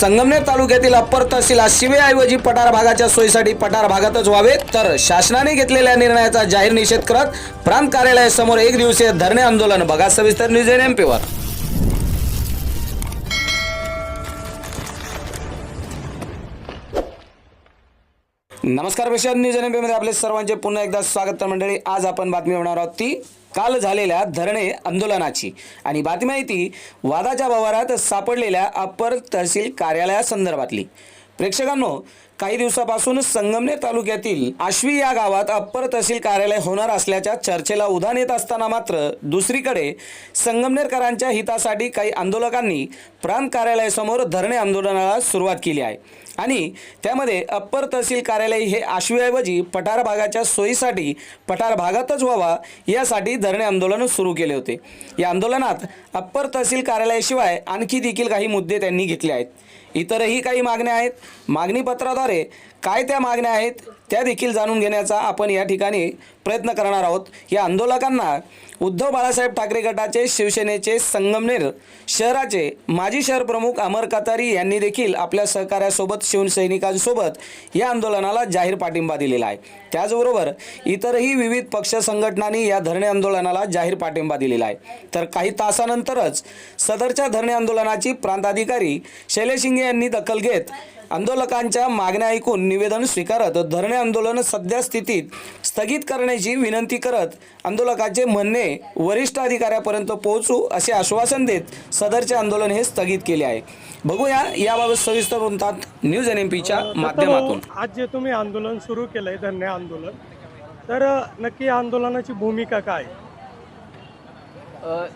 संगमनेर तालुक्यातील अप्पर तहसील शिवेऐवजी पठार भागाच्या सोयीसाठी पठार भागातच व्हावे तर शासनाने घेतलेल्या निर्णयाचा जाहीर निषेध करत प्रांत कार्यालयासमोर एक दिवसीय धरणे आंदोलन. बघा सविस्तर न्यूज एन एमपीवर नमस्कार विषय न्यूज एनमध्ये आपले सर्वांचे पुन्हा एकदा स्वागत मंडळी आज आपण बातमी होणार आहोत ती काल झालेल्या धरणे आंदोलनाची. आणि बातमी आहे ती वादाच्या भवारात सापडलेल्या अप्पर तहसील कार्यालयासंदर्भातली. प्रेक्षकांनो काही दिवसापासून संगमनेर तालुक्यातील आश्वी या गावात अप्पर तहसील कार्यालय होणार असल्याच्या चर्चेला उधाण येत असताना मात्र दुसरीकडे संगमनेरकरांच्या हितासाठी काही आंदोलकांनी प्रांत कार्यालयासमोर धरणे आंदोलनाला सुरुवात केली आहे. आणि त्यामध्ये अप्पर तहसील कार्यालय हे आश्वीऐवजी पठार भागाच्या सोयीसाठी पठार भागातच व्हावा यासाठी धरणे आंदोलन सुरू केले होते. या आंदोलनात अप्पर तहसील कार्यालयाशिवाय आणखी देखील काही मुद्दे त्यांनी घेतले आहेत. इतरही काही मागण्या आहेत. मागणीपत्राद्वारे काय त्या मागण्या आहेत? त्या देखील जाणून घेण्याचा आपण या ठिकाणी प्रयत्न करणार आहोत. या आंदोलकांना उद्धव बाळासाहेब ठाकरे गटाचे शिवसेनेचे संगमनेर शहराचे माजी शहर प्रमुख अमर कतारी यांनी देखील आपल्या सहकार्यासोबत शिवसैनिकांसोबत या आंदोलनाला जाहीर पाठिंबा दिलेला आहे. त्याचबरोबर इतरही विविध पक्ष संघटनांनी या धरणे आंदोलनाला जाहीर पाठिंबा दिलेला आहे. तर काही तासानंतरच सदरच्या धरणे आंदोलनाची प्रांताधिकारी शैलेश शिंगे यांनी दखल घेत आंदोलकांच्या मागण्या ऐकून निवेदन स्वीकारत धरणे आंदोलन सध्या स्थितीत स्थगित करण्याची विनंती करत आंदोलकाचे म्हणणे वरिष्ठ अधिकाऱ्यापर्यंत पोहोचू असे आश्वासन देत सदरचे आंदोलन हे स्थगित केले आहे. बघूया याबाबत सविस्तर वृत्तांत न्यूज एन एम पीच्या माध्यमातून. आज जे तुम्ही आंदोलन सुरू केलंय धन्य आंदोलन तर नक्की आंदोलनाची भूमिका काय?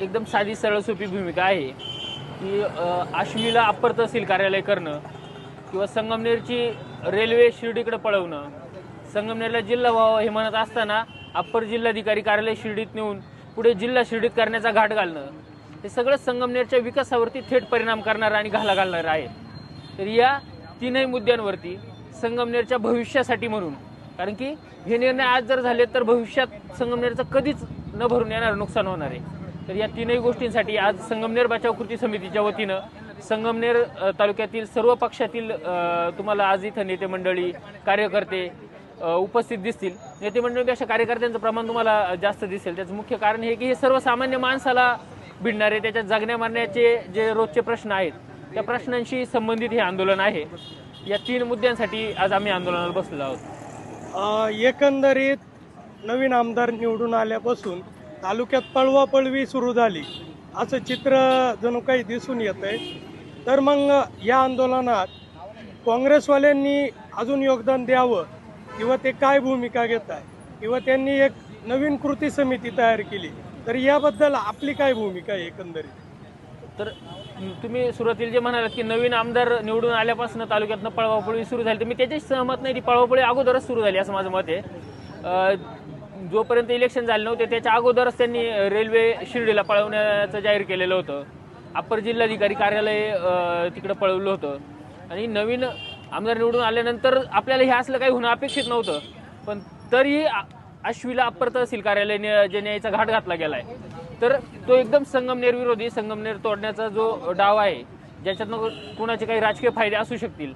एकदम साधी सरळ सोपी भूमिका आहे की आश्वीला अप्पर तहसील कार्यालय करणं किंवा संगमनेरची रेल्वे शिर्डीकडे पळवणं संगमनेरला जिल्हा व्हावा हे म्हणत असताना अप्पर जिल्हाधिकारी कार्यालय शिर्डीत नेऊन पुढे जिल्हा शिर्डीत करण्याचा घाट घालणं. हे सगळं संगमनेरच्या विकासावरती थेट परिणाम करणारं आणि घाला घालणारं आहे. तर या तीनही मुद्द्यांवरती संगमनेरच्या भविष्यासाठी म्हणून कारण की हे निर्णय आज जर झाले तर भविष्यात संगमनेरचं कधीच न भरून येणार नुकसान होणार आहे. तर या तीनही गोष्टींसाठी आज संगमनेर बचाव कृती समितीच्या वतीनं संगमनेर तालुक्यातील सर्व पक्षातील तुम्हाला आज इथं नेते मंडळी कार्यकर्ते उपस्थित दिसतील. नेते मंडळीपेक्षा कार्यकर्त्यांचं प्रमाण तुम्हाला जास्त दिसेल. त्याचं मुख्य कारण हे की हे सर्वसामान्य माणसाला भिडणारे त्याच्यात जगण्या मारण्याचे जे रोजचे प्रश्न आहेत त्या प्रश्नांशी संबंधित हे आंदोलन आहे. या तीन मुद्द्यांसाठी आज आम्ही आंदोलनाला बसलो आहोत. एकंदरीत नवीन आमदार निवडून आल्यापासून तालुक्यात पळवापळवी सुरू झाली असं चित्र जणू काही दिसून येत आहे तर मग या आंदोलनात काँग्रेसवाल्यांनी अजून योगदान द्यावं किंवा ते काय भूमिका घेत आहे किंवा त्यांनी एक नवीन कृती समिती तयार केली तर याबद्दल आपली काय भूमिका आहे एकंदरीत? तर तुम्ही सुरुवातीला जे म्हणालात की नवीन आमदार निवडून आल्यापासून तालुक्यातनं पळवापळी सुरू झाली तर मी त्याच्याशी सहमत नाही ती पळवापळी अगोदरच सुरू झाली असं माझं मत आहे. जोपर्यंत इलेक्शन झाले नव्हते त्याच्या अगोदरच त्यांनी रेल्वे शिर्डीला पळवण्याचं जाहीर केलेलं होतं. अप्पर जिल्हाधिकारी कार्यालय तिकडं पळवलं होतं. आणि नवीन आमदार निवडून आल्यानंतर आपल्याला हे असलं काही होणं अपेक्षित नव्हतं. पण तरीही आ- अप्पर तहसील कार्यालय जे न्यायचा घाट घातला गेलाय. तर तो एकदम संगमनेर विरोधी संगमनेर तोडण्याचा जो डाव आहे ज्याच्यातनं कुणाचे काही राजकीय फायदे असू शकतील.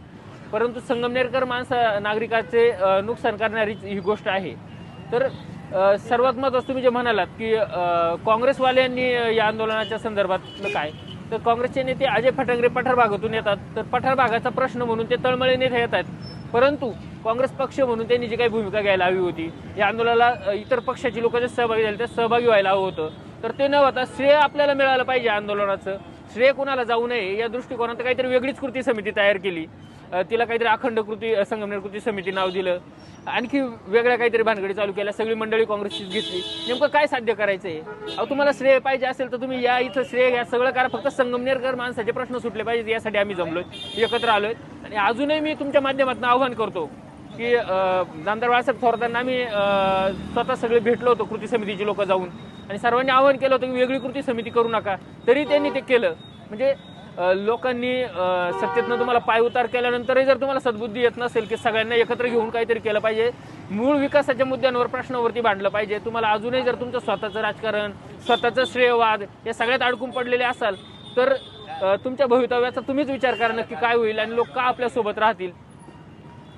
परंतु संगमनेरकर माणसा नागरिकाचे नुकसान करणारी ही गोष्ट आहे. तर सर्वात महत्त्वाचं तुम्ही जे म्हणालात की काँग्रेसवाल्यांनी या आंदोलनाच्या संदर्भातलं काय? तर काँग्रेसचे नेते अजय फटांगरे पठार भागातून येतात. तर पठार भागाचा प्रश्न म्हणून ते तळमळे नेते आहेत. परंतु काँग्रेस पक्ष म्हणून त्यांनी जी काही भूमिका घ्यायला हवी होती या आंदोलनाला इतर पक्षाची लोक जे सहभागी झाले ते सहभागी व्हायला हवं होतं. तर ते न होता श्रेय आपल्याला मिळालं पाहिजे आंदोलनाचं. श्रेय कोणाला जाऊ नये या दृष्टिकोनात काहीतरी वेगळीच कृती समिती तयार केली. तिला काहीतरी अखंड कृती संगमनेर कृती समिती नाव दिलं. आणखी वेगळ्या काहीतरी भानगडी चालू केल्या. सगळी मंडळी काँग्रेसचीच घेतली. नेमकं काय साध्य करायचं आहे अहो तुम्हाला श्रेय पाहिजे असेल तर तुम्ही या इथं श्रेय घ्या. सगळं करा. फक्त संगमनेरकर माणसाचे प्रश्न सुटले पाहिजेत. यासाठी आम्ही जमलोय. एकत्र आलोय. आणि अजूनही मी तुमच्या माध्यमातून आव्हान करतो की अं, नामदार बाळासाहेब थोरातांना आम्ही स्वतः सगळे भेटलो होतो कृती समितीचे लोक जाऊन. आणि सर्वांनी आवाहन केलं होतं की वेगळी कृती समिती करू नका. तरी त्यांनी ते केलं. म्हणजे लोकांनी सत्तेतनं तुम्हाला पाय उतार केल्यानंतरही जर तुम्हाला सद्बुद्धी येत नसेल की सगळ्यांना एकत्र घेऊन काहीतरी केलं पाहिजे मूळ विकासाच्या मुद्द्यांवर प्रश्नावरती भांडलं पाहिजे. तुम्हाला अजूनही जर तुमचं स्वतःचं राजकारण स्वतःचं श्रेयवाद या सगळ्यात अडकून पडलेले असाल तर तुमच्या भवितव्याचा तुम्हीच विचार करा नक्की काय होईल आणि लोक का आपल्यासोबत राहतील.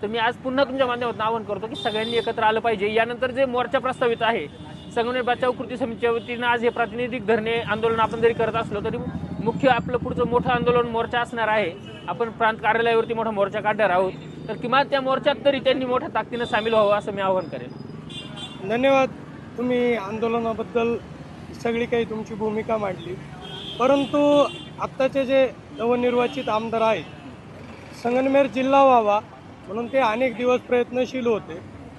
तर मी आज पुन्हा तुमच्या माध्यमातून आवाहन करतो की सगळ्यांनी एकत्र आलं पाहिजे. यानंतर जे मोर्चा प्रस्तावित आहे संगमनेर बचाव कृती समितीच्या वतीनं आज हे प्रातिनिधिक धरणे आंदोलन आपण जरी करत असलो तरी मुख्य आपलं पुढचं मोठं आंदोलन मोर्चा असणार आहे. आपण प्रांत कार्यालयावरती मोठा मोर्चा काढणार आहोत. तर किमान त्या मोर्चात तरी त्यांनी मोठ्या ताकदीनं सामील व्हावं असं मी आवाहन करेन. धन्यवाद. तुम्ही आंदोलनाबद्दल सगळी काही तुमची भूमिका मांडली. परंतु आत्ताचे जे नवनिर्वाचित आमदार आहेत संगनमेर जिल्हा व्हावा म्हणून ते अनेक दिवस प्रयत्नशील होते.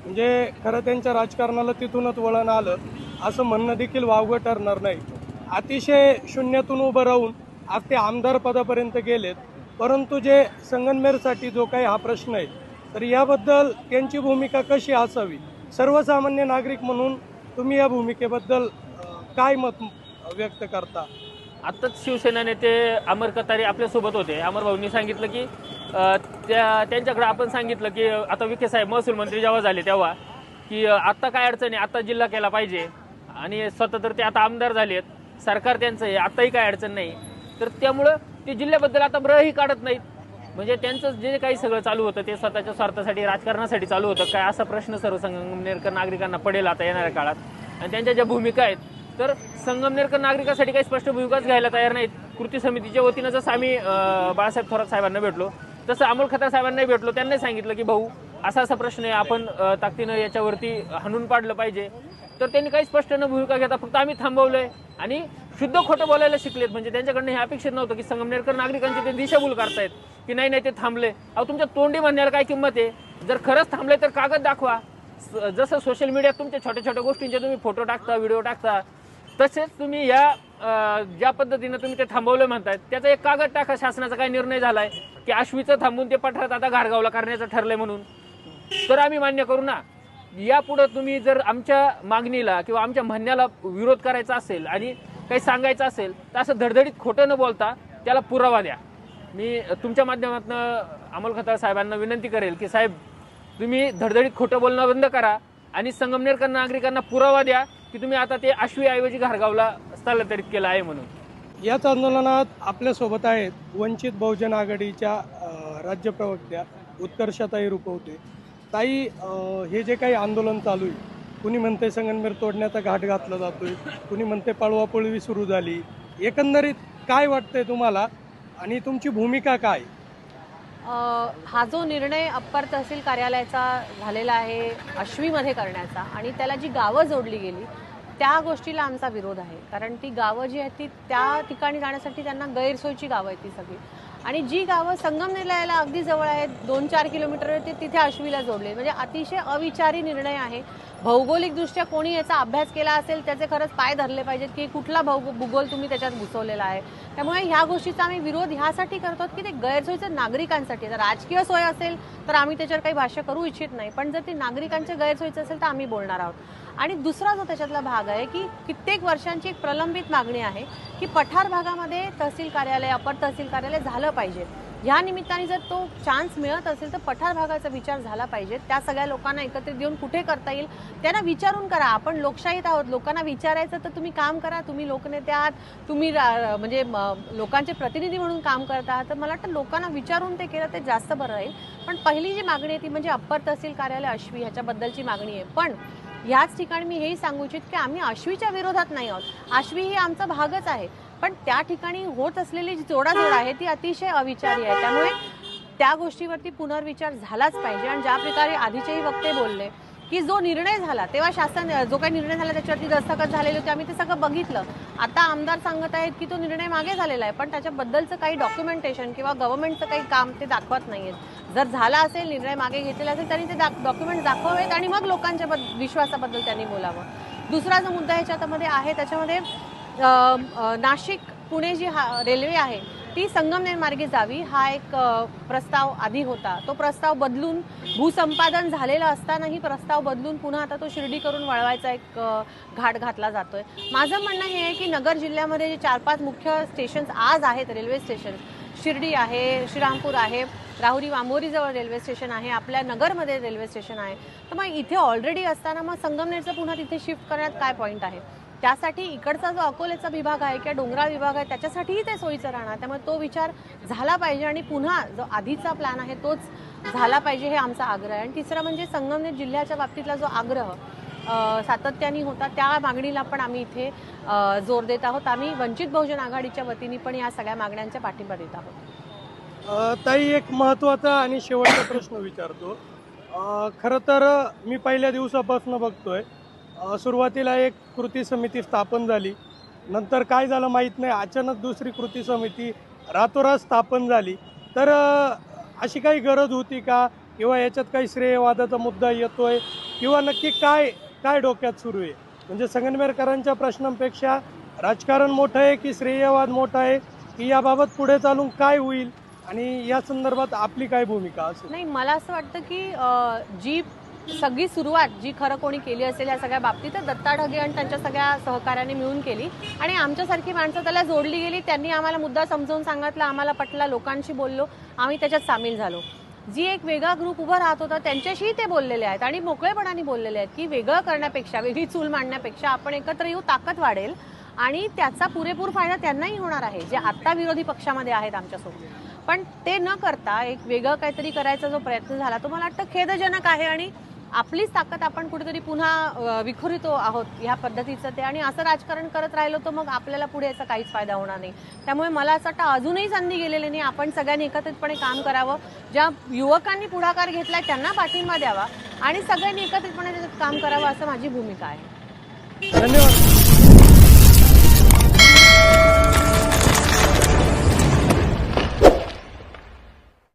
म्हणजे खरं त्यांच्या राजकारणाला तिथूनच वळण आलं असं म्हणणं देखील वावगं ठरणार नाही. अतिशय शून्यातून उभं राहून आज ते आमदार पदापर्यंत गेलेत. परंतु जे संगनमेरसाठी जो काही हा प्रश्न आहे तर याबद्दल त्यांची भूमिका कशी असावी? सर्वसामान्य नागरिक म्हणून तुम्ही या भूमिकेबद्दल काय मत व्यक्त करता? आत्ताच शिवसेना नेते अमर कतारे आपल्यासोबत होते. अमर भाऊंनी सांगितलं की त्या त्यांच्याकडे आपण सांगितलं की आता विखे साहेब महसूल मंत्री जेव्हा झाले तेव्हा की आत्ता काय अडचणी आत्ता जिल्हा केला पाहिजे. आणि स्वतः तर ते आता आमदार झालेत. सरकार त्यांचं आहे आताही काय अडचण नाही. तर त्यामुळं ते जिल्ह्याबद्दल आता ब्रही काढत नाहीत. म्हणजे त्यांचं जे काही सगळं चालू होतं ते स्वतःच्या स्वार्थासाठी राजकारणासाठी चालू होतं. काय असा प्रश्न सर्व संगमनेरकर नागरिकांना पडेल आता येणाऱ्या काळात? आणि त्यांच्या ज्या भूमिका आहेत तर संगमनेरकर नागरिकासाठी काही स्पष्ट भूमिकाच घ्यायला तयार नाहीत. कृती समितीच्या वतीनं जसं आम्ही बाळासाहेब थोरात साहेबांना भेटलो तसं अमोल खतार साहेबांनाही भेटलो. त्यांनाही सांगितलं की भाऊ असा असा प्रश्न आहे. आपण ताकदीनं याच्यावरती हाणून पाडलं पाहिजे. तर त्यांनी काही स्पष्ट न भूमिका घेता फक्त आम्ही थांबवलंय आणि शुद्ध खोटं बोलायला शिकलेत. म्हणजे त्यांच्याकडनं हे अपेक्षित नव्हतं की संगमनेरकर नागरिकांची ते दिशाभूल करतायत की नाही नाही ते थांबले. अहो तुमच्या तोंडी म्हणण्याला काय किंमत आहे? जर खरंच थांबले तर कागद दाखवा. स- जसं सोशल मीडियात तुमच्या छोट्या छोट्या गोष्टींचे तुम्ही फोटो टाकता व्हिडिओ टाकता तसेच तुम्ही या ज्या पद्धतीनं तुम्ही ते थांबवलं म्हणतात त्याचा एक कागद टाका. शासनाचा काय निर्णय झालाय की आश्वीचं थांबून ते पठारात आता घारगावला करण्याचं ठरलंय म्हणून. तर आम्ही मान्य करू ना? यापुढं तुम्ही जर आमच्या मागणीला किंवा आमच्या म्हणण्याला विरोध करायचा असेल आणि काही सांगायचं असेल तर असं धडधडीत खोटं न बोलता त्याला पुरावा द्या. मी तुमच्या माध्यमातून अमोल खताळ साहेबांना विनंती करेल की साहेब तुम्ही धडधडीत खोटं बोलणं बंद करा आणि संगमनेरकर नागरिकांना पुरावा द्या की तुम्ही आता ते आश्वीऐवजी घारगावला स्थलांतरित केलं आहे म्हणून. याच आंदोलनात आपल्यासोबत आहेत वंचित बहुजन आघाडीच्या राज्य प्रवक्त्या उत्कर्षताई रुपवते. ताई हे जे काही आंदोलन चालू आहे कुणी म्हणते संगनमेर तोडण्याचा घाट घातला जातोय कुणी म्हणते पळवापळवी सुरू झाली एकंदरीत काय वाटतंय तुम्हाला आणि तुमची भूमिका काय? हा जो निर्णय अप्पर तहसील कार्यालयाचा झालेला आहे अश्वीमध्ये करण्याचा आणि त्याला जी गावं जोडली गेली त्या गोष्टीला आमचा विरोध आहे. कारण ती गावं जी आहेत ती त्या ठिकाणी जाण्यासाठी त्यांना गैरसोयची गावं आहेत ती सगळी. आणि जी गावं संगमनेरला अगदी जवळ आहेत दोन चार किलोमीटर ते तिथे आश्वीला जोडले. म्हणजे अतिशय अविचारी निर्णय आहे. भौगोलिकदृष्ट्या कोणी याचा अभ्यास केला असेल त्याचे खरंच पाय धरले पाहिजेत की कुठला भौगो भूगोल तुम्ही त्याच्यात घुसवलेला आहे. त्यामुळे ह्या गोष्टीचा आम्ही विरोध ह्यासाठी करतो की ते गैरसोयीचं नागरिकांसाठी. जर राजकीय सोय असेल तर आम्ही त्याच्यावर काही भाष्य करू इच्छित नाही. पण जर ती नागरिकांच्या गैरसोयीचं असेल तर आम्ही बोलणार आहोत. आणि दुसरा जो त्याच्यातला भाग आहे की कित्येक वर्षांची एक प्रलंबित मागणी आहे की पठार भागामध्ये तहसील कार्यालय अपर तहसील कार्यालय झालं पाहिजे. ह्या निमित्ताने जर तो चान्स मिळत असेल तर पठार भागाचा विचार झाला पाहिजे. त्या सगळ्या लोकांना एकत्रित देऊन कुठे करता येईल त्यांना विचारून करा. आपण लोकशाहीत आहोत लोकांना विचारायचं तर तुम्ही काम करा. तुम्ही लोकनेते आहात तुम्ही रा- म्हणजे लोकांचे प्रतिनिधी म्हणून काम करत आहात. तर मला वाटतं लोकांना विचारून ते केलं ते जास्त बरं राहील. पण पहिली जी मागणी आहे ती म्हणजे अप्पर तहसील कार्यालय अश्वी ह्याच्याबद्दलची मागणी आहे. पण ह्याच ठिकाणी मी हेही सांगू इच्छित की आम्ही आश्वीच्या विरोधात नाही आहोत. आश्वी ही आमचा भागच आहे. पण त्या ठिकाणी होत असलेली जी जोडाजोड आहे ती अतिशय अविचारी आहे. त्यामुळे त्या गोष्टीवरती पुनर्विचार झालाच पाहिजे. आणि ज्या प्रकारे आधीचेही वक्ते बोलले की जो निर्णय झाला तेव्हा शासन जो काही निर्णय झाला त्याच्यावरती दस्तखत झालेले होते आम्ही ते सगळं बघितलं. आता आमदार सांगत आहेत की तो निर्णय मागे झालेला आहे पण त्याच्याबद्दलचं काही डॉक्युमेंटेशन किंवा गव्हर्नमेंटचं काही काम ते दाखवत नाही आहेत जर झाला असेल निर्णय मागे घेतलेला असेल त्यांनी ते डॉक्युमेंट दाखवावेत आणि मग लोकांच्या विश्वासाबद्दल त्यांनी बोलावं. दुसरा जो मुद्दा ह्याच्यामध्ये आहे त्याच्यामध्ये नाशिक पुणे जी हा रेल्वे आहे ती संगमनेर मार्गे जावी हा एक प्रस्ताव आधी होता. तो प्रस्ताव बदलून भूसंपादन झालेला असतानाही प्रस्ताव बदलून पुन्हा आता तो शिर्डी करून वळवायचा एक घाट घातला जातोय. माझं म्हणणं हे आहे की नगर जिल्ह्यामध्ये जे चार पाच मुख्य स्टेशन्स आज आहेत रेल्वे स्टेशन शिर्डी आहे श्रीरामपूर आहे राहुरी वांबोरीजवळ रेल्वे स्टेशन आहे आपल्या नगरमध्ये रेल्वे स्टेशन आहे. तर मग इथे ऑलरेडी असताना मग संगमनेरचं पुन्हा तिथे शिफ्ट करण्यात काय पॉईंट आहे? त्यासाठी इकडचा जो अकोलेचा विभाग आहे किंवा डोंगराळ विभाग आहे त्याच्यासाठीही ते सोयीचं राहणार. त्यामुळे तो विचार झाला पाहिजे आणि पुन्हा जो आधीचा प्लॅन आहे तोच झाला पाहिजे हे आमचा आग्रह आहे. आणि तिसरं म्हणजे संगमनेर जिल्ह्याच्या बाबतीतला जो आग्रह सातत्याने होता त्या मागणीला पण आम्ही इथे जोर देत आहोत. आम्ही वंचित बहुजन आघाडीच्या वतीने पण या सगळ्या मागण्यांच्या पाठिंबा देत आहोत. ताई एक महत्त्वाचा आणि शेवटचा प्रश्न विचारतो. खरं तर मी पहिल्या दिवसापासून बघतोय सुरुवातीला एक कृती समिती स्थापन झाली. नंतर काय झालं माहीत नाही. अचानक दुसरी कृती समिती रातोरात स्थापन झाली. तर अशी काही गरज होती का? किंवा याच्यात काही श्रेयवादाचा मुद्दा येतोय? किंवा नक्की काय काय डोक्यात सुरू आहे? म्हणजे संगनमेरकरांच्या प्रश्नांपेक्षा राजकारण मोठं आहे की श्रेयवाद मोठा आहे? की याबाबत पुढे चालून काय होईल? आणि या संदर्भात आपली काय भूमिका असेल? नाही मला असं वाटतं की जी सगळी सुरुवात जी खरं कोणी केली असेल या सगळ्या बाबतीत तर दत्ता ढगे आणि त्यांच्या सगळ्या सहकार्याने मिळून केली. आणि आमच्यासारखी माणसं त्याला जोडली गेली त्यांनी आम्हाला मुद्दा समजावून सांगितला आम्हाला पटला लोकांशी बोललो आम्ही त्याच्यात सामील झालो. जी एक वेगळा ग्रुप उभा राहत होता त्यांच्याशीही ते बोललेले आहेत आणि मोकळेपणाने बोललेले आहेत की वेगळं करण्यापेक्षा वेगळी चूल मांडण्यापेक्षा आपण एकत्र येऊ ताकद वाढेल आणि त्याचा पुरेपूर फायदा त्यांनाही होणार आहे जे आत्ता विरोधी पक्षामध्ये आहेत आमच्यासोबत. पण ते न करता एक वेगळं काहीतरी करायचा जो प्रयत्न झाला तो मला वाटतं खेदजनक आहे आणि आपलीच ताकद आपण कुठेतरी पुन्हा विखुरितो आहोत ह्या पद्धतीचं ते आणि असं राजकारण करत राहिलो तर मग आपल्याला पुढे याचा काहीच फायदा होणार नाही. त्यामुळे मला असं वाटतं अजूनही संधी गेलेली नाही. आपण सगळ्यांनी एकत्रितपणे काम करावं. ज्या युवकांनी पुढाकार घेतलाय त्यांना पाठिंबा द्यावा आणि सगळ्यांनी एकत्रितपणे त्याच्यात काम करावं असं माझी भूमिका आहे. धन्यवाद.